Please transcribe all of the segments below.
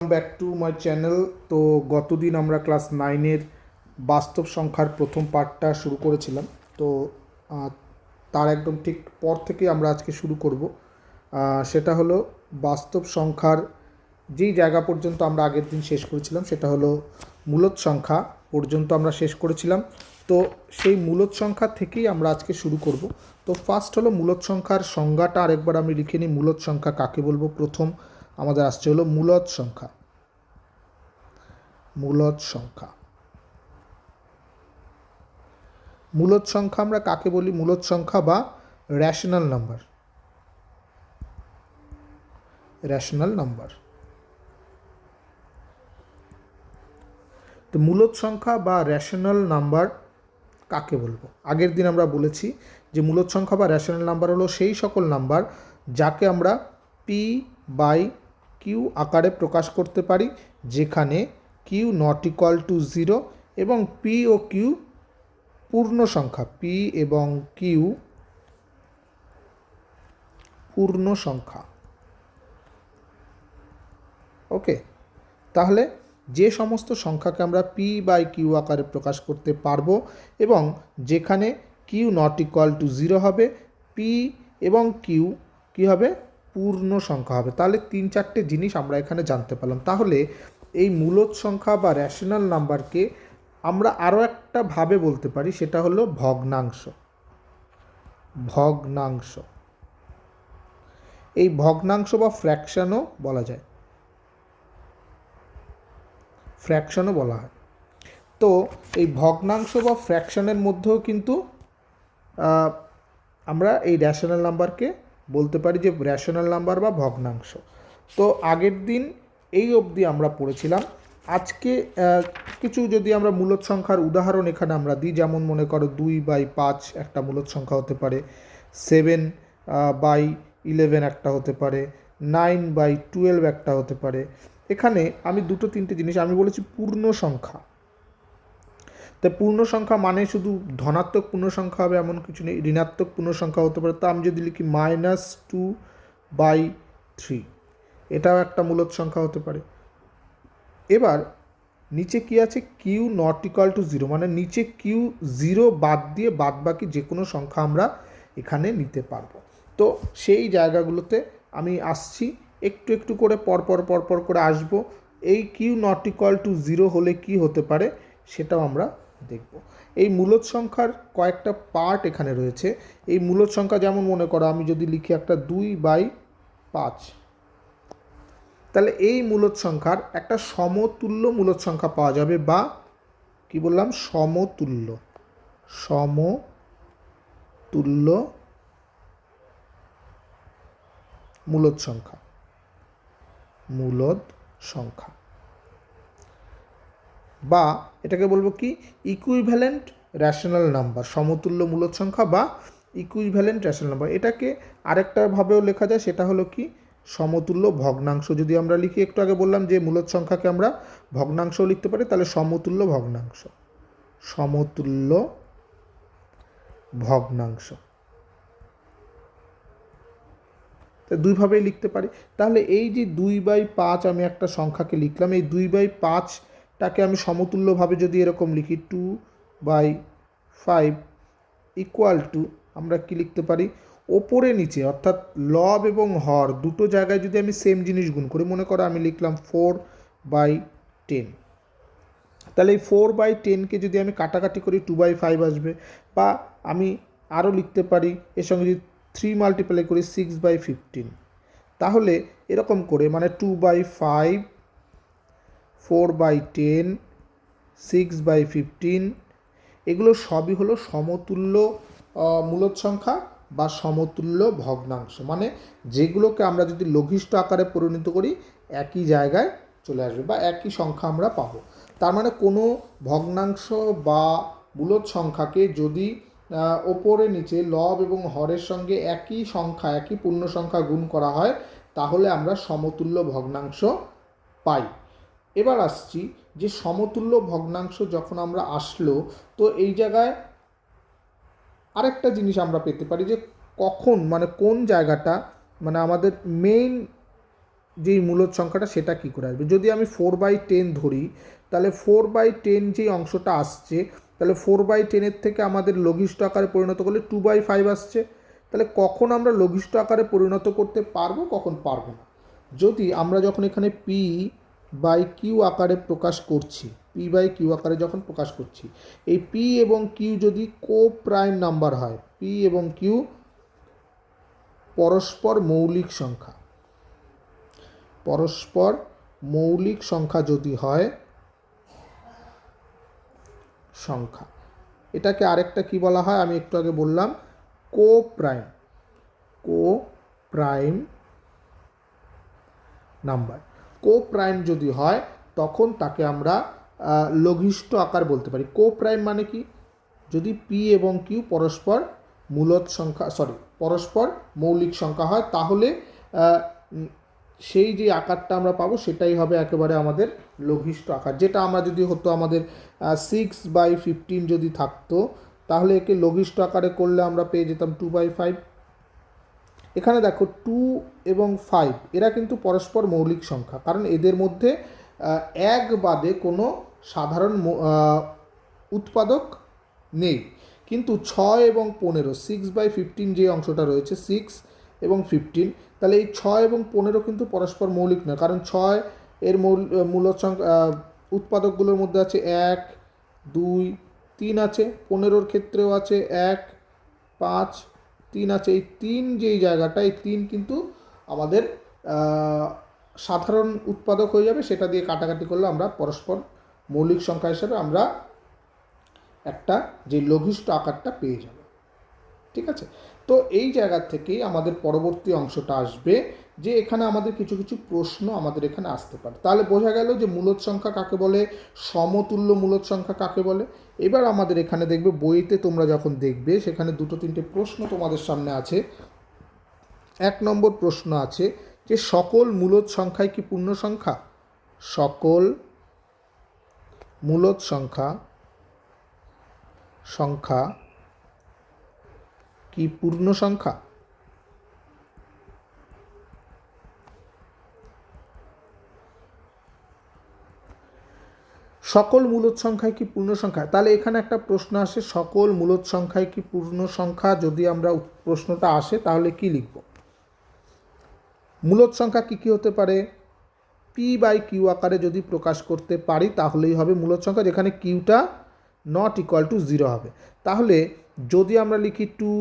Back to my channel তো গতদিন আমরা ক্লাস নাইনের বাস্তব সংখ্যার প্রথম পার্টটা শুরু করেছিলাম। তো তার একদম ঠিক পর থেকে আমরা আজকে শুরু করব। সেটা হলো বাস্তব সংখ্যার যেই জায়গা পর্যন্ত আমরা আগের দিন শেষ করেছিলাম, সেটা হলো মূলত সংখ্যা পর্যন্ত আমরা শেষ করেছিলাম। তো সেই মূলত সংখ্যা থেকেই আমরা আজকে শুরু করব। তো ফার্স্ট হলো মূলত সংখ্যার সংজ্ঞাটা আরেকবার আমি লিখে নিই। মূলত সংখ্যা কাকে বলব? প্রথম আমাদের আসছে হলো মূলত সংখ্যা। মূলত সংখ্যা। মূলত সংখ্যা আমরা কাকে বলি? মূলত সংখ্যা বা র্যাশনাল নাম্বার র্যাশনাল নাম্বার তো মূলত সংখ্যা বা র্যাশনাল নাম্বার কাকে বলব? আগের দিন আমরা বলেছি যে মূলত সংখ্যা বা র্যাশনাল নাম্বার হলো সেই সকল নাম্বার যাকে আমরা পি বাই কিউ আকারে প্রকাশ করতে পারি, যেখানে Q not equal to zero এবং পি ও কিউ পূর্ণ সংখ্যা পি এবং কিউ পূর্ণ সংখ্যা। ওকে, তাহলে যে সমস্ত সংখ্যাকে আমরা পি বাই কিউ আকারে প্রকাশ করতে পারব এবং যেখানে Q not equal to zero হবে পি এবং কিউ কী হবে? পূর্ণ সংখ্যা হবে। তাহলে তিন চারটে জিনিস আমরা এখানে জানতে পারলাম। তাহলে এই মূলত সংখ্যা বা র্যাশনাল নাম্বারকে আমরা আরও একটা ভাবে বলতে পারি, সেটা হলো ভগ্নাংশ। ভগ্নাংশ। এই ভগ্নাংশ বা ফ্র্যাকশনও বলা যায়। ফ্র্যাকশনও বলা হয়। তো এই ভগ্নাংশ বা ফ্র্যাকশনের মধ্যেও কিন্তু আমরা এই র্যাশনাল নাম্বারকে বলতে পারি যে র্যাশনাল নাম্বার বা ভগ্নাংশ। তো আগের দিন এই অবধি আমরা পড়েছিলাম। আজকে কিছু যদি আমরা মূলত সংখ্যার উদাহরণ এখানে আমরা দিই, যেমন মনে করো দুই বাই পাঁচ একটা মূলত সংখ্যা হতে পারে সেভেন বাই ইলেভেন একটা হতে পারে নাইন বাই টুয়েলভ একটা হতে পারে। এখানে আমি দুটো তিনটে জিনিস, আমি বলেছি পূর্ণ সংখ্যা। তো পূর্ণ সংখ্যা মানে শুধু ধনাত্মক পূর্ণ সংখ্যা হবে এমন কিছু নেই, ঋণাত্মক পূর্ণ সংখ্যা হতে পারে। তা আমি যদি লিখি মাইনাস টু বাই থ্রি এটাও একটা মূলত সংখ্যা হতে পারে। এবার নিচে কি আছে? Q not equal to zero মানে নিচে কিউ জিরো বাদ দিয়ে বাদ বাকি যে কোনো সংখ্যা আমরা এখানে নিতে পারব। তো সেই জায়গাগুলোতে আমি আসছি, একটু একটু করে পরপর পরপর করে আসব। এই Q not equal to zero হলে কি হতে পারে? সেটাও আমরা দেখব। এই মূলত সংখ্যার কয়েকটা পার্ট এখানে রয়েছে। এই মূলত সংখ্যা যেমন মনে করো, আমি যদি লিখি একটা দুই বাই পাঁচ, তাহলে এই মূলত সংখ্যার একটা সমতুল্য মূলত সংখ্যা পাওয়া যাবে বা কি বললাম? সমতুল্য সমতুল্য মূলত সংখ্যা মূলত সংখ্যা। বা এটাকে বলব কি? ইকুইভ্যালেন্ট র্যাশনাল নাম্বার সমতুল্য মূলত সংখ্যা বা ইকুইভ্যালেন্ট র্যাশনাল নাম্বার এটাকে আরেকটা ভাবেও লেখা যায়, সেটা হলো কি? সমতুল্য ভগ্নাংশ। যদি আমরা লিখি, একটু আগে বললাম যে মূলত সংখ্যাকে আমরা ভগ্নাংশও লিখতে পারি, তাহলে সমতুল্য ভগ্নাংশ। সমতুল্য ভগ্নাংশ। দুইভাবেই লিখতে পারি। তাহলে এই যে দুই বাই পাঁচ আমি একটা সংখ্যাকে লিখলাম, এই দুই বাই পাঁচটাকে আমি সমতুল্যভাবে যদি এরকম লিখি two by five equal to আমরা কি লিখতে পারি? ওপরে নিচে, অর্থাৎ লব এবং হর দুটো জায়গায় যদি আমি সেম জিনিস গুণ করি, মনে করো আমি লিখলাম ফোর বাই টেন তাহলে এই ফোর বাই টেনকে যদি আমি কাটাকাটি করি টু বাই ফাইভ আসবে, বা আমি আরও লিখতে পারি, এর সঙ্গে যদি থ্রি মাল্টিপ্লাই করি সিক্স বাই ফিফটিন তাহলে এরকম করে মানে two by five four by ten, six by fifteen, এগুলো সবই হলো সমতুল্য মূলত সংখ্যা বা সমতুল্য ভগ্নাংশ। মানে যেগুলোকে আমরা যদি লঘিষ্ঠ আকারে পরিণত করি, একই জায়গায় চলে আসবে বা একই সংখ্যা আমরা পাবো। তার মানে কোনো ভগ্নাংশ বা মূলত সংখ্যাকে যদি ওপরে, নিচে, লব এবং হরের সঙ্গে একই সংখ্যা, একই পূর্ণ সংখ্যা গুণ করা হয়, তাহলে আমরা সমতুল্য ভগ্নাংশ পাই। এবার আসছি যে সমতুল্য ভগ্নাংশ যখন আমরা আসলো, তো এই জায়গায় আরেকটা জিনিস আমরা পেতে পারি যে কখন মানে কোন জায়গাটা মানে আমাদের মেইন যেই মূলদ সংখ্যাটা সেটা কী করে আসবে? যদি আমি ফোর বাই টেন ধরি, তাহলে ফোর বাই টেন যেই অংশটা আসছে, তাহলে ফোর বাই টেনের থেকে আমাদের লঘিষ্ঠ আকারে পরিণত করলে টু বাই ফাইভ আসছে। তাহলে কখন আমরা লঘিষ্ঠ আকারে পরিণত করতে পারব, কখন পারব না? যদি আমরা যখন এখানে পি বাই কিউ আকারে প্রকাশ করছি পি বাই কিউ আকারে যখন প্রকাশ করছি, এই পি এবং কিউ যদি কো প্রাইম নাম্বার হয় পি এবং কিউ পরস্পর মৌলিক সংখ্যা, পরস্পর মৌলিক সংখ্যা যদি হয়, সংখ্যা, এটাকে আরেকটা কি বলা হয়? আমি একটু আগে বললাম coprime coprime number coprime যদি হয়, তখন তাকে আমরা লঘিষ্ঠ আকার বলতে পারি। কো প্রাইম মানে কি? যদি পি এবং কিউ পরস্পর মূলত সংখ্যা সরি পরস্পর মৌলিক সংখ্যা হয়, তাহলে সেই যে আকারটা আমরা পাবো, সেটাই হবে একেবারে আমাদের লঘিষ্ঠ আকার। যেটা আমরা যদি হতো আমাদের সিক্স বাই ফিফটিন যদি থাকতো, তাহলে একে লঘিষ্ঠ আকারে করলে আমরা পেয়ে যেতাম টু বাই ফাইভ এখানে দেখো টু এবং ফাইভ এরা কিন্তু পরস্পর মৌলিক সংখ্যা, কারণ এদের মধ্যে এক বাদে কোনো সাধারণ উৎপাদক নেই। কিন্তু ছয় এবং পনেরো সিক্স বাই ফিফটিন যে অংশটা রয়েছে সিক্স এবং ফিফটিন তাহলে এই ছয় এবং পনেরো কিন্তু পরস্পর মৌলিক নয়, কারণ ছয় এর মূল সংখ্যা উৎপাদকগুলোর মধ্যে আছে এক, দুই, তিন আছে, পনেরোর ক্ষেত্রেও আছে এক, পাঁচ তিন আছে, এই তিন যেই জায়গাটা, এই তিন কিন্তু আমাদের সাধারণ উৎপাদক হয়ে যাবে। সেটা দিয়ে কাটাকাটি করলে আমরা পরস্পর মৌলিক সংখ্যা হিসাবে আমরা একটা যে লঘিষ্ঠ আকারটা পেয়ে যাব। ঠিক আছে? তো এই জায়গা থেকেই আমাদের পরবর্তী অংশটা আসবে যে এখানে আমাদের কিছু কিছু প্রশ্ন আমাদের এখানে আসতে পারে। তাহলে বোঝা গেল যে মূলদ সংখ্যা কাকে বলে? সমতুল্য মূলদ সংখ্যা কাকে বলে? এবার আমাদের এখানে দেখবে বইতে তোমরা যখন দেখবে, সেখানে দুটো, তিনটে প্রশ্ন তোমাদের সামনে আছে। এক নম্বর প্রশ্ন আছে যে সকল মূলদ সংখ্যায় কি পূর্ণ সংখ্যা? সকল মূলদ সংখ্যা সংখ্যা কি পূর্ণ সংখ্যা? সকল মূলদ সংখ্যায় কি পূর্ণ সংখ্যা? তাহলে এখানে একটা প্রশ্ন আসে, সকল মূলদ সংখ্যায় কি পূর্ণ সংখ্যা? যদি আমরা প্রশ্নটা আসে, তাহলে কি লিখব? মূলদ সংখ্যা কি কি হতে পারে? পি বাই কিউ আকারে যদি প্রকাশ করতে পারি, তাহলেই হবে মূলদ সংখ্যা যেখানে কিউটা নট ইকুয়াল টু জিরো হবে। তাহলে যদি আমরা লিখি টু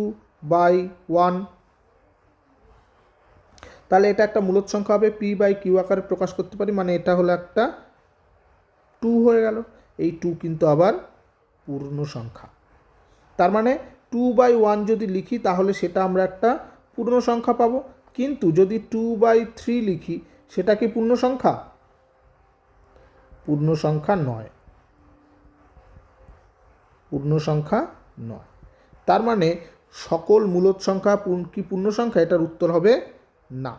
বাই ওয়ান তাহলে এটা একটা মূলদ সংখ্যা হবে পি বাই কিউ আকারে প্রকাশ করতে পারি মানে এটা হলো একটা টু হয়ে গেল। এই টু কিন্তু আবার পূর্ণ সংখ্যা। তার মানে টু বাই ওয়ান যদি লিখি, তাহলে সেটা আমরা একটা পূর্ণ সংখ্যা পাবো। কিন্তু যদি টু বাই থ্রি লিখি, সেটা কি পূর্ণ সংখ্যা? পূর্ণ সংখ্যা নয়। পূর্ণ সংখ্যা নয়। তার মানে সকল মূলত সংখ্যা কি পূর্ণ সংখ্যা? এটার উত্তর হবে না।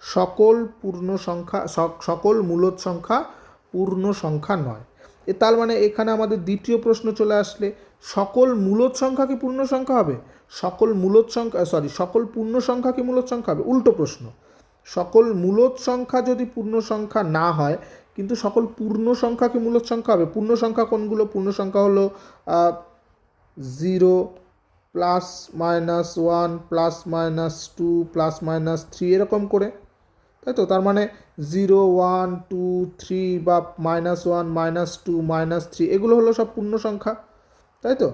সকল পূর্ণ সংখ্যা সকল মূলত সংখ্যা পূর্ণ সংখ্যা নয়। এ তার মানে এখানে আমাদের দ্বিতীয় প্রশ্ন চলে আসলে, সকল মূলদ সংখ্যা কি পূর্ণ সংখ্যা হবে? সকল মূলদ সংখ্যা সরি সকল পূর্ণ সংখ্যা কি মূলদ সংখ্যা হবে? উল্টো প্রশ্ন। সকল মূলদ সংখ্যা যদি পূর্ণ সংখ্যা না হয়, কিন্তু সকল পূর্ণ সংখ্যা কি মূলদ সংখ্যা হবে? পূর্ণ সংখ্যা কোনগুলো? পূর্ণ সংখ্যা হলো zero plus minus one plus minus two plus minus three এরকম করে। তাই তো? তার মানে জিরো ওয়ান টু থ্রি বা minus one minus two minus three এগুলো হলো সব পূর্ণ সংখ্যা, তাই তো?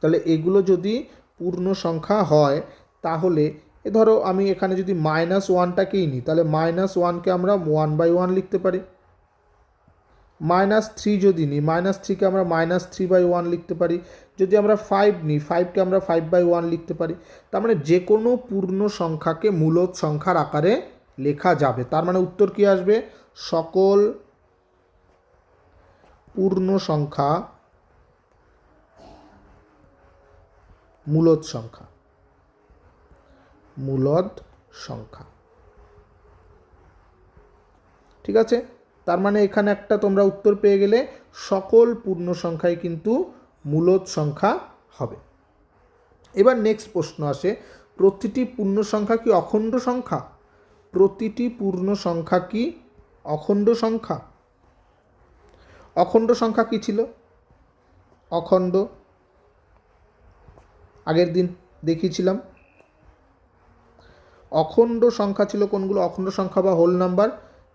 তাহলে এগুলো যদি পূর্ণ সংখ্যা হয়, তাহলে এ ধরো আমি এখানে যদি মাইনাস ওয়ানটাকেই নিই, তাহলে মাইনাস ওয়ানকে আমরা ওয়ান বাই ওয়ান লিখতে পারি। মাইনাস থ্রি যদি নিই মাইনাস থ্রিকে আমরা মাইনাস থ্রি বাই ওয়ান লিখতে পারি। যদি আমরা ফাইভ নিই ফাইভকে আমরা ফাইভ বাই ওয়ান লিখতে পারি। তার মানে যে কোনো পূর্ণ সংখ্যাকে মূলদ সংখ্যার আকারে লেখা যাবে। তার মানে উত্তর কি আসবে? সকল পূর্ণ সংখ্যা, মূলদ সংখ্যা। মূলদ সংখ্যা। ঠিক আছে? তার মানে এখানে একটা তোমরা উত্তর পেয়ে গেলে সকল পূর্ণ সংখ্যাই কিন্তু মূলদ সংখ্যা হবে। এবার নেক্সট প্রশ্ন আসে, প্রতিটি পূর্ণ সংখ্যা কি অখণ্ড সংখ্যা? প্রতিটি পূর্ণ সংখ্যা কি? অখণ্ড সংখ্যা। অখণ্ড সংখ্যা কি ছিল? অখণ্ড। আগের দিন দেখিয়েছিলাম। অখণ্ড সংখ্যা ছিল কোনগুলো? অখণ্ড সংখ্যা বা whole number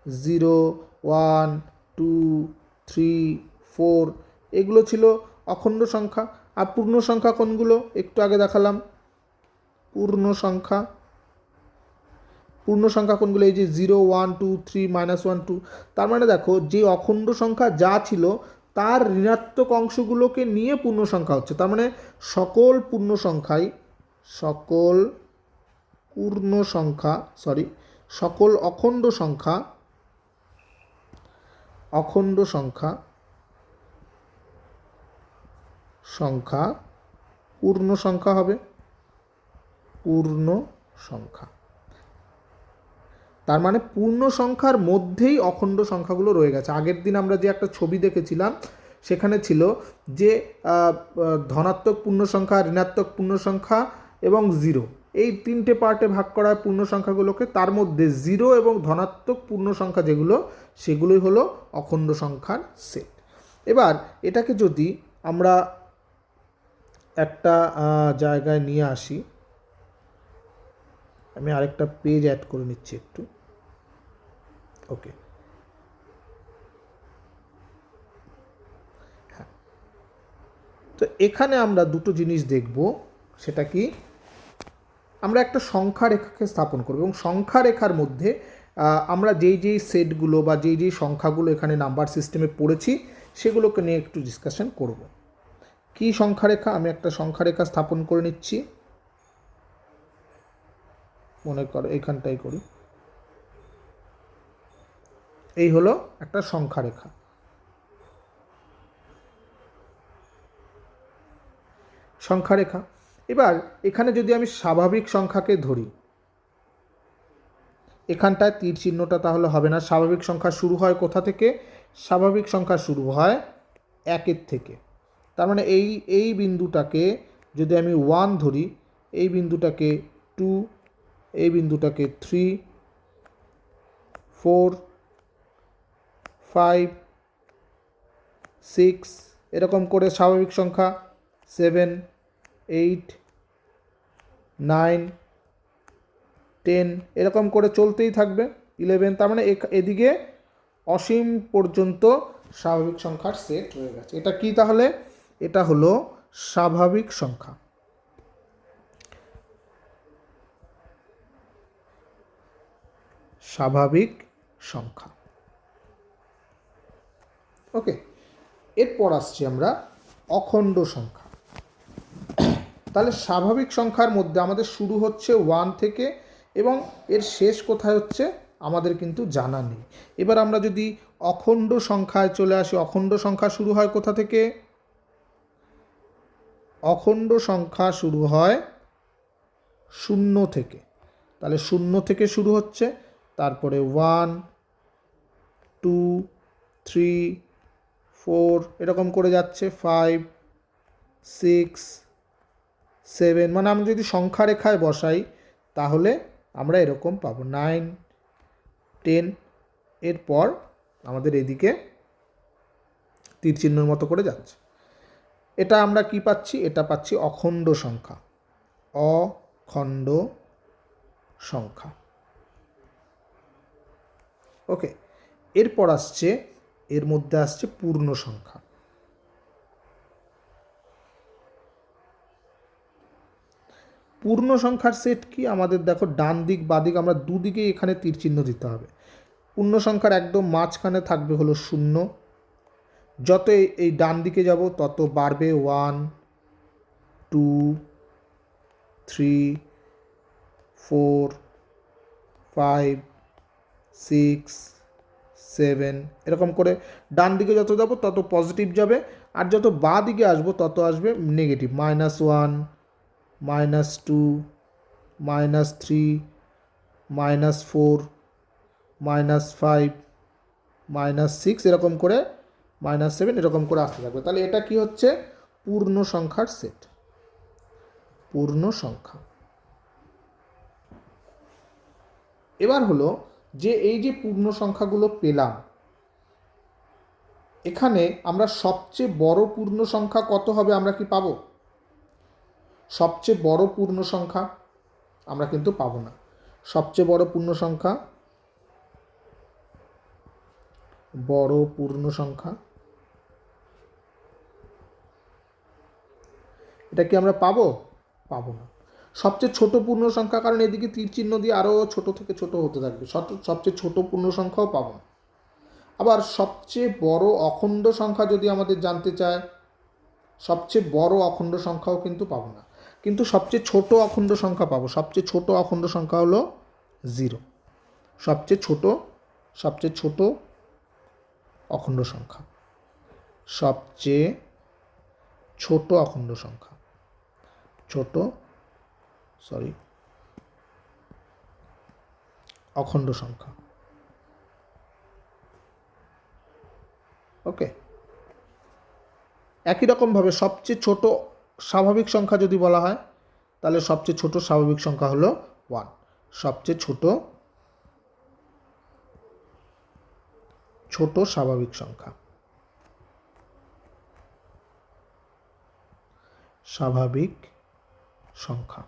zero one two three four এগুলো ছিল অখণ্ড সংখ্যা। আর পূর্ণ সংখ্যা কোনগুলো? একটু আগে দেখালাম। পূর্ণ সংখ্যা। পূর্ণ সংখ্যা কোনগুলো? এই যে zero one two three minus one two তার মানে দেখো, যে অখণ্ড সংখ্যা যা ছিল, তার ঋণাত্মক অংশগুলোকে নিয়ে পূর্ণ সংখ্যা হচ্ছে। তার মানে সকল পূর্ণ সংখ্যাই, সকল পূর্ণ সংখ্যা সরি সকল অখণ্ড সংখ্যা অখণ্ড সংখ্যা সংখ্যা, পূর্ণ সংখ্যা হবে। পূর্ণ সংখ্যা। তার মানে পূর্ণ সংখ্যার মধ্যেই অখণ্ড সংখ্যাগুলো রয়ে গেছে। আগের দিন আমরা যে একটা ছবি দেখেছিলাম, সেখানে ছিল যে ধনাত্মক পূর্ণ সংখ্যা, ঋণাত্মক পূর্ণ সংখ্যা এবং জিরো। এই তিনটে পার্টে ভাগ করা পূর্ণ সংখ্যাগুলোকে তার মধ্যে জিরো এবং ধনাত্মক পূর্ণ সংখ্যা যেগুলো, সেগুলোই হলো অখণ্ড সংখ্যার সেট। এবার এটাকে যদি আমরা একটা জায়গায় নিয়ে আসি আমি আরেকটা পেজ অ্যাড করে নিচ্ছি একটু। ওকে হ্যাঁ। তো এখানে আমরা দুটো জিনিস দেখব, সেটা কি? আমরা একটা সংখ্যা রেখাকে স্থাপন করব এবং সংখ্যা রেখার মধ্যে আমরা যেই যেই সেটগুলো বা যেই যেই সংখ্যাগুলো এখানে নাম্বার সিস্টেমে পড়েছি, সেগুলোকে নিয়ে একটু ডিসকাশন করব। কি সংখ্যা রেখা আমি একটা সংখ্যা রেখা স্থাপন করে নিচ্ছি। মনে করো এইখানটাই করি। এই হলো একটা সংখ্যা রেখা। সংখ্যা রেখা। এবার এখানে যদি আমি স্বাভাবিক সংখ্যাকে ধরি, এখানটায় তীর চিহ্নটা তাহলে হবে না। স্বাভাবিক সংখ্যা শুরু হয় কোথা থেকে? স্বাভাবিক সংখ্যা শুরু হয় একের থেকে। তার মানে এই এই বিন্দুটাকে যদি আমি ওয়ান ধরি, এই বিন্দুটাকে টু এই বিন্দুটাকে থ্রি ফোর ফাইভ সিক্স এরকম করে স্বাভাবিক সংখ্যা সেভেন এইট নাইন টেন এরকম করে চলতেই থাকবে ইলেভেন তার মানে এদিকে অসীম পর্যন্ত স্বাভাবিক সংখ্যার সেট রয়ে গেছে। এটা কি তাহলে? এটা হলো স্বাভাবিক সংখ্যা। স্বাভাবিক সংখ্যা। ওকে, এরপর আসছি আমরা অখণ্ড সংখ্যা। তাহলে স্বাভাবিক সংখ্যার মধ্যে আমাদের শুরু হচ্ছে ওয়ান থেকে এবং এর শেষ কোথায় হচ্ছে আমাদের কিন্তু জানা নেই। এবার আমরা যদি অখণ্ড সংখ্যায় চলে আসি, অখণ্ড সংখ্যা শুরু হয় কোথা থেকে? অখণ্ড সংখ্যা শুরু হয় শূন্য থেকে। তাহলে শূন্য থেকে শুরু হচ্ছে তারপরে ওয়ান টু থ্রি ফোর এরকম করে যাচ্ছে ফাইভ সিক্স সেভেন মানে আমরা যদি সংখ্যা রেখায় বসাই, তাহলে আমরা এরকম পাবো নাইন টেন এরপর আমাদের এদিকে তীর চিহ্নের মতো করে যাচ্ছে। এটা আমরা কি পাচ্ছি? এটা পাচ্ছি অখণ্ড সংখ্যা। অখণ্ড সংখ্যা। ওকে এরপর আসছে, এর মধ্যে আসছে পূর্ণ সংখ্যা। পূর্ণ সংখ্যার সেট কি? আমাদের দেখো ডান দিক বাদিক আমরা দুদিকে এখানে তীর চিহ্ন দিতে হবে। পূর্ণ সংখ্যার একদম মাঝখানে থাকবে হলো শূন্য। যত এই- এই ডান দিকে যাব, তত বাড়বে one two three four five six, seven, এরকম করে ডান দিকে যত যাব তত পজিটিভ যাবে আর যত বাঁ দিকে আসব তত আসবে negative minus one minus two minus three minus four minus five minus six এরকম করে মাইনাস সেভেন এরকম করে আসতে থাকবে। তাহলে এটা কি হচ্ছে? পূর্ণ সংখ্যার সেট পূর্ণ সংখ্যা। এবার হলো যে এই যে পূর্ণ সংখ্যাগুলো পেলাম, এখানে আমরা সবচেয়ে বড় পূর্ণ সংখ্যা কত হবে আমরা কি পাবো? সবচেয়ে বড় পূর্ণ সংখ্যা আমরা কিন্তু পাবো না। সবচেয়ে বড় পূর্ণ সংখ্যা, বড় পূর্ণ সংখ্যা, এটা কি আমরা পাবো? পাবো না। সবচেয়ে ছোট পূর্ণ সংখ্যা কারণ এদিকে তীর চিহ্ন দিয়ে আরও ছোট থেকে ছোট হতে থাকবে। সবচেয়ে ছোট পূর্ণ সংখ্যাও পাবো না। আবার সবচেয়ে বড় অখণ্ড সংখ্যা যদি আমাদের জানতে চায়, সবচেয়ে বড় অখণ্ড সংখ্যাও কিন্তু পাবো না। কিন্তু সবচেয়ে ছোট অখণ্ড সংখ্যা পাবো। সবচেয়ে ছোট অখণ্ড সংখ্যা হলো জিরো। সবচেয়ে ছোট সবচেয়ে ছোট অখণ্ড সংখ্যা। সবচেয়ে ছোট অখণ্ড সংখ্যা। ছোট সরি অখণ্ড সংখ্যা। ওকে একই রকমভাবে সবচেয়ে ছোট স্বাভাবিক সংখ্যা যদি বলা হয়, তাহলে সবচেয়ে ছোট স্বাভাবিক সংখ্যা হলো ওয়ান সবচেয়ে ছোট ছোট স্বাভাবিক সংখ্যা। স্বাভাবিক সংখ্যা।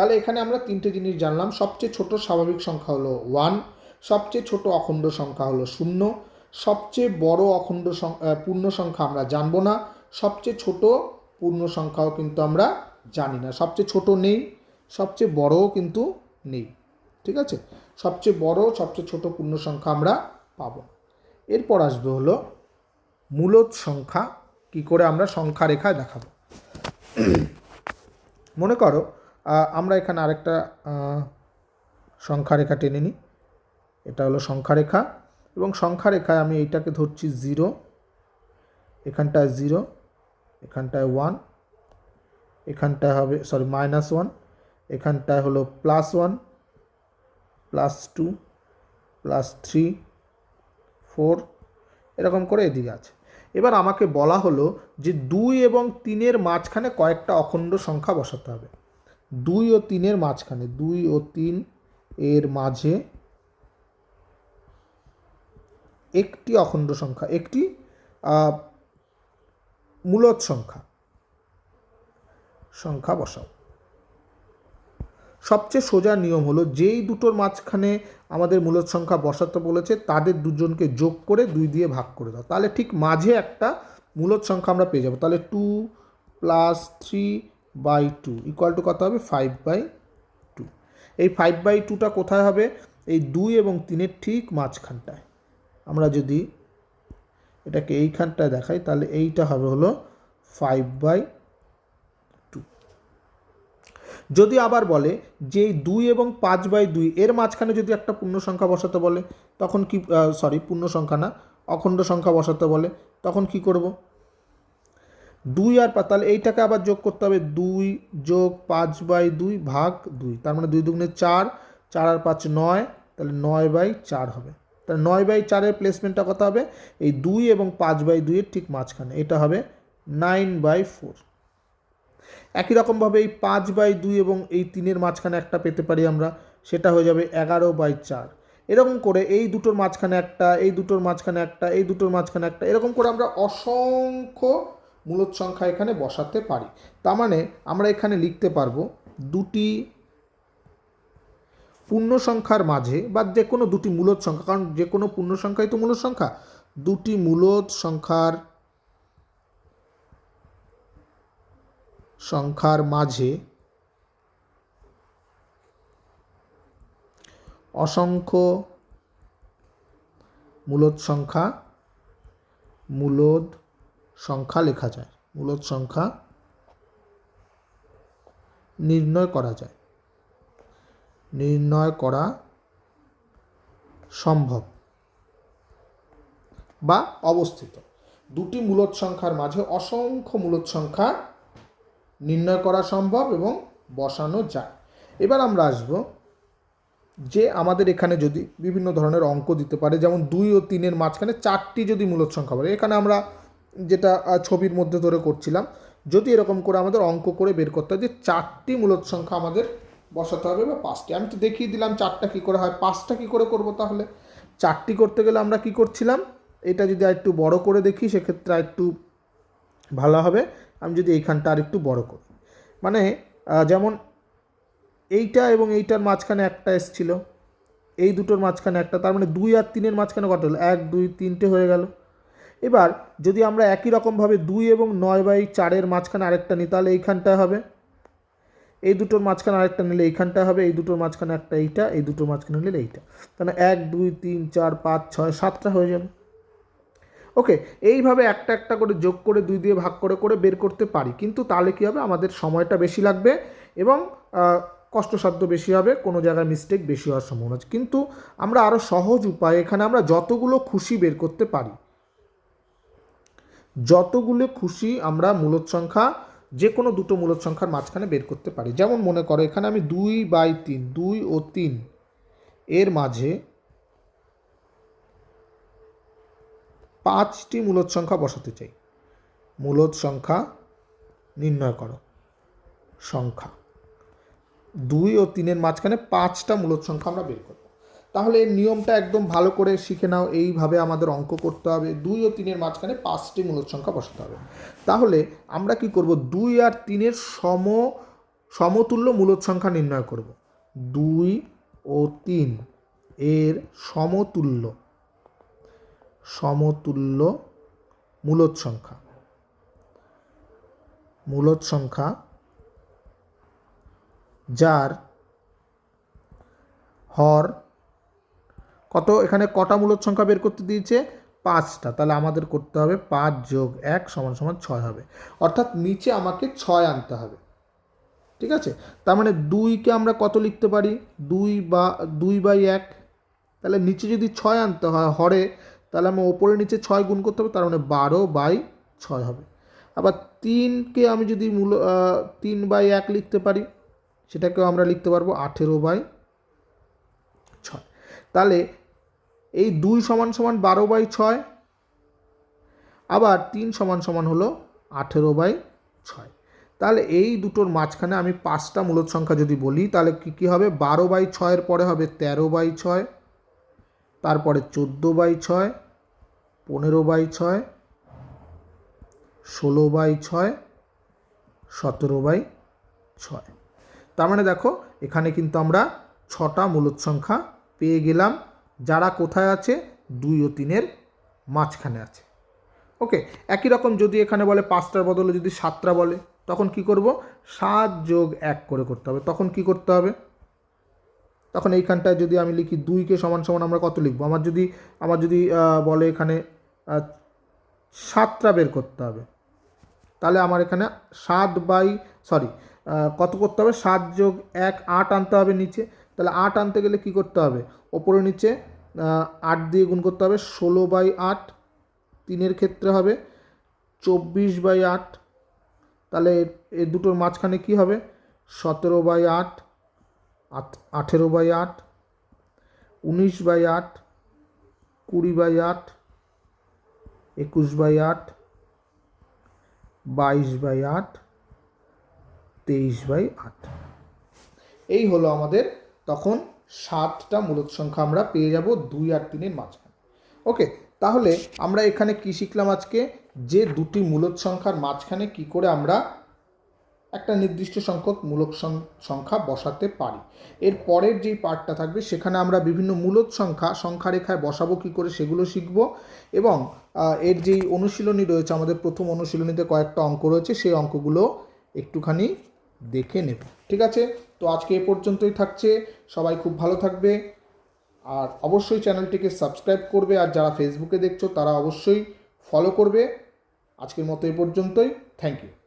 তাহলে এখানে আমরা তিনটে জিনিস জানলাম। সবচেয়ে ছোট স্বাভাবিক সংখ্যা হলো ওয়ান সবচেয়ে ছোট অখণ্ড সংখ্যা হলো শূন্য, সবচেয়ে বড় অখণ্ড পূর্ণ সংখ্যা আমরা জানব না, সবচেয়ে ছোট পূর্ণ সংখ্যাও কিন্তু আমরা জানি না। সবচেয়ে ছোট নেই, সবচেয়ে বড়ও কিন্তু নেই, ঠিক আছে? সবচেয়ে বড়, সবচেয়ে ছোট পূর্ণ সংখ্যা আমরা পাবো এরপর আসবে হলো মূলদ সংখ্যা, কি করে আমরা সংখ্যা রেখায় দেখাবো। মনে করো আমরা এখানে আরেকটা আহ, সংখ্যা রেখা টেনে নিই। এটা হলো সংখ্যা রেখা এবং সংখ্যা রেখায় আমি এইটাকে ধরছি জিরো। এখানটায় জিরো এখানটায় ওয়ান এখানটায় হবে সরি মাইনাস ওয়ান এখানটায় হলো plus one plus two plus three four এরকম করে এদিকে আছে। এবার আমাকে বলা হলো যে দুই এবং তিনের মাঝখানে কয়েকটা অখণ্ড সংখ্যা বসাতে হবে। দুই ও তিনের মাঝখানে, দুই ও তিন এর মাঝে একটি অখণ্ড সংখ্যা, একটি মূলত সংখ্যা। সংখ্যা বসাও। সবচেয়ে সোজা নিয়ম হলো যেই দুটোর মাঝখানে আমাদের মূলত সংখ্যা বসাতে বলেছে, তাদের দুজনকে যোগ করে দুই দিয়ে ভাগ করে দাও। তাহলে ঠিক মাঝে একটা মূলত সংখ্যা আমরা পেয়ে যাব। তাহলে two plus three by two equal to কত হবে? Five by two. এই ফাইভ বাই টুটা কোথায় হবে? এই দুই এবং তিনের ঠিক মাঝখানটায়। আমরা যদি এটাকে এইখানটায় দেখাই, তাহলে এইটা হবে হলো ফাইভ বাই টু। যদি আবার বলে যে দুই এবং পাঁচ বাই দুই, এর মাঝখানে যদি একটা পূর্ণ সংখ্যা বসাতে বলে, তখন কি সরি পূর্ণ সংখ্যা না, অখণ্ড সংখ্যা বসাতে বলে, তখন কি করব? দুই আর তাহলে এইটাকে আবার যোগ করতে হবে দুই যোগ পাঁচ বাই দুই ভাগ দুই, তার মানে দুই দুগুণে চার চার আর পাঁচ নয়, তাহলে নয় বাই চার হবে। তাহলে নয় বাই চারের প্লেসমেন্টটা কত হবে? এই দুই এবং পাঁচ বাই দুইয়ের ঠিক মাঝখানে, এটা হবে নাইন বাই ফোর একই রকমভাবে এই পাঁচ বাই দুই এবং এই তিনের মাঝখানে একটা পেতে পারি আমরা, সেটা হয়ে যাবে এগারো বাই চার। এরকম করে এই দুটোর মাঝখানে একটা, এই দুটোর মাঝখানে একটা, এই দুটোর মাঝখানে একটা, এরকম করে আমরা অসংখ্য মূলদ সংখ্যা এখানে বসাতে পারি। তার মানে আমরা এখানে লিখতে পারব দুটি পূর্ণ সংখ্যার মাঝে বা যে কোনো দুটি মূলদ সংখ্যা, কারণ যে কোনো পূর্ণ সংখ্যাই তো মূলদ সংখ্যা। দুটি মূলদ সংখ্যার সংখ্যার মাঝে অসংখ্য মূলদ সংখ্যা মূলদ সংখ্যা লেখা যায় মূলদ সংখ্যা নির্ণয় করা যায়। নির্ণয় করা সম্ভব বা অবস্থিত। দুটি মূলদ সংখ্যার মাঝে অসংখ্য মূলদ সংখ্যা নির্ণয় করা সম্ভব এবং বসানো যায়। এবার আমরা আসব যে আমাদের এখানে যদি বিভিন্ন ধরনের অঙ্ক দিতে পারে, যেমন দুই ও তিনের মাঝখানে চারটি যদি মূলদ সংখ্যা বলে, এখানে আমরা যেটা ছবির মধ্যে ধরে করছিলাম, যদি এরকম করে আমাদের অঙ্ক করে বের করতে হয় যে চারটি মূলদ সংখ্যা আমাদের বসাতে হবে বা পাঁচটি। আমি তো দেখিয়ে দিলাম চারটা কী করে হয়, পাঁচটা কী করে করব তাহলে? চারটি করতে গেলে আমরা কি করছিলাম? এটা যদি আর একটু বড় করে দেখি, সেক্ষেত্রে আর একটু ভালো হবে। আমি যদি এইখানটা আর একটু বড় করি। মানে যেমন এইটা এবং এইটার মাঝখানে একটা এসছিল, এই দুটোর মাঝখানে একটা, তার মানে দুই আর তিনের মাঝখানে কত হলো? এক, দুই, তিনটে হয়ে গেল। এবার, যদি আমরা একই রকমভাবে দুই এবং নয় বাই চারের মাঝখানে আরেকটা নিই, তাহলে এইখানটায় হবে। এই দুটোর মাঝখানে আরেকটা নিলে এইখানটায় হবে, এই দুটোর মাঝখানে একটা এইটা, এই দুটোর মাঝখানে নিলে এইটা। তাহলে এক, দুই, তিন, চার, পাঁচ, ছয়, সাতটা হয়ে যাবে। ওকে, এইভাবে একটা একটা করে যোগ করে দুই দিয়ে ভাগ করে করে বের করতে পারি। কিন্তু তাহলে কী হবে? আমাদের সময়টা বেশি লাগবে এবং কষ্টসাধ্য বেশি হবে, কোনো জায়গায় মিস্টেক বেশি হওয়ার সম্ভাবনা আছে। কিন্তু আমরা আরও সহজ উপায়, এখানে আমরা যতগুলো খুশি বের করতে পারি। যতগুলো খুশি আমরা মূলত সংখ্যা যে কোনো দুটো মূলত সংখ্যার মাঝখানে বের করতে পারি। যেমন মনে করো, এখানে আমি দুই বাই তিন, দুই ও তিন, এর মাঝে পাঁচটি মূলত সংখ্যা বসাতে চাই। মূলত সংখ্যা নির্ণয় করো, সংখ্যা। দুই ও তিনের মাঝখানে পাঁচটা মূলত সংখ্যা আমরা বের করব তাহলে নিয়মটা একদম ভালো করে শিখে নাও, এইভাবে আমাদের অঙ্ক করতে হবে। দুই ও তিনের মাঝখানে পাঁচটি মূলত সংখ্যা বসাতে হবে। তাহলে আমরা কি করব? দুই আর তিনের সম, সমতুল্য মূলত সংখ্যা নির্ণয় করব। দুই ও তিন এর সমতুল্য সমতুল্য মূলত সংখ্যা মূলত সংখ্যা যার হর কত? এখানে কটা মূলত সংখ্যা বের করতে দিয়েছে? পাঁচটা। তাহলে আমাদের করতে হবে পাঁচ যোগ এক সমান সমান ছয় হবে। অর্থাৎ নিচে আমাকে ছয় আনতে হবে। ঠিক আছে? তার মানে দুইকে আমরা কত লিখতে পারি? দুই বা, দুই বাই এক। তাহলে নিচে যদি ছয় আনতে হয় হরে, তাহলে আমি ওপরে নিচে ছয় গুণ করতে হবে, তার মানে বারো বাই ছয় হবে। আবার তিনকে আমি যদি মূল তিন বাই এক লিখতে পারি, সেটাকেও আমরা লিখতে পারব আঠেরো বাই ছয়। তাহলে এই দুই সমান সমান বারো বাই ছয়, আবার তিন সমান সমান হলো আঠেরো বাই ছয়। তাহলে এই দুটোর মাঝখানে আমি পাঁচটা মূলত সংখ্যা যদি বলি, তাহলে কী কী হবে? বারো বাই ছয়ের পরে হবে তেরো বাই ছয়, তারপরে চোদ্দ বাই ছয়, পনেরো বাই ছয়, ষোলো বাই ছয়, সতেরো বাই ছয়। তার মানে দেখো, এখানে কিন্তু আমরা ছটা মূলত সংখ্যা পেয়ে গেলাম। যারা কোথায় আছে, দুই ও তিনের মাঝখানে আছে। ওকে, একই রকম যদি এখানে বলে পাঁচটার বদলে যদি সাতটা বলে, তখন কি করব? সাত যোগ এক করে করতে হবে। তখন কি করতে হবে? তখন এইখানটায় যদি আমি লিখি দুইকে সমান সমান আমরা কত লিখব? আমার যদি আমার যদি বলে এখানে সাতটা বের করতে হবে। তাহলে আমার এখানে সাত বাই, সরি কত করতে হবে? সাত যোগ এক, আট আনতে হবে নিচে। তাহলে আট আনতে গেলে কি করতে হবে? ওপরে নিচে আট দিয়ে গুণ করতে হবে, ষোলো বাই আট তিনের ক্ষেত্রে হবে, চব্বিশ বাই আট। তাহলে এ- দুটোর মাঝখানে কি হবে? সতেরো বাই আট- আঠেরো বাই আট, উনিশ বাই আট, কুড়ি বাই আট, একুশ বাই আট, বাইশ বাই আট, তেইশ বাই আট। এই হলো আমাদের তখন সাতটা মূলত সংখ্যা আমরা পেয়ে যাব দুই আর তিনের মাঝখানে। ওকে, তাহলে আমরা এখানে কি শিখলাম আজকে? যে দুটি মূলত সংখ্যার মাঝখানে কি করে আমরা একটা নির্দিষ্ট সংখ্যক মূলক সংখ্যা বসাতে পারি। এর পরের যেই পার্টটা থাকবে, সেখানে আমরা বিভিন্ন মূলত সংখ্যা সংখ্যা রেখায় বসাবো কী করে সেগুলো শিখব এবং এর যেই অনুশীলনী রয়েছে, আমাদের প্রথম অনুশীলনীতে কয়েকটা অঙ্ক রয়েছে, সেই অঙ্কগুলো একটুখানি দেখে নেব। ঠিক আছে? তো আজকে এ পর্যন্তই থাকছে। সবাই খুব ভালো থাকবে। আর অবশ্যই চ্যানেলটিকে সাবস্ক্রাইব করবে। আর যারা ফেসবুকে দেখছ, তারা অবশ্যই ফলো করবে। আজকের মতো এ পর্যন্তই। Thank you